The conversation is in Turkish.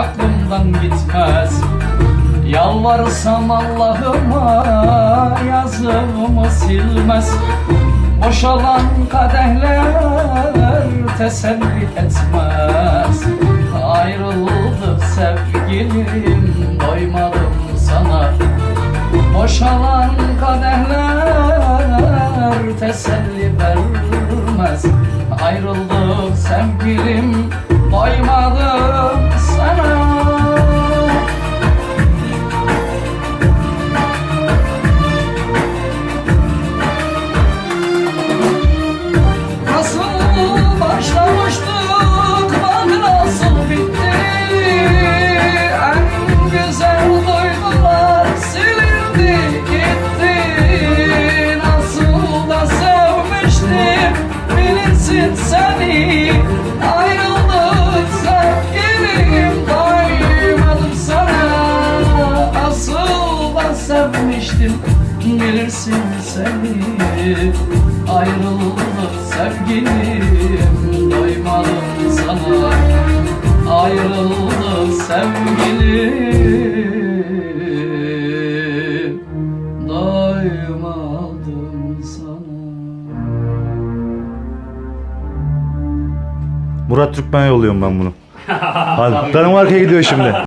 aklımdan gitmez. Yalvarsam Allah'ıma yazımı silmez. Boşalan kadehler teselli etmez. Ayrıldık sevgilim doymadım sana. Boşalan kadehler teselli vermez. Ayrıldık sevgilim seni Ayrıldık sevgilim doymadım sana. Nasıl da sevmiştim bilirsin seni Ayrıldık sevgilim doymadım sana. Ayrıldık sevgilim doymadım sana Murat Türkmen'e yolluyorum ben bunu. Hadi Danimarka'ya gidiyor şimdi.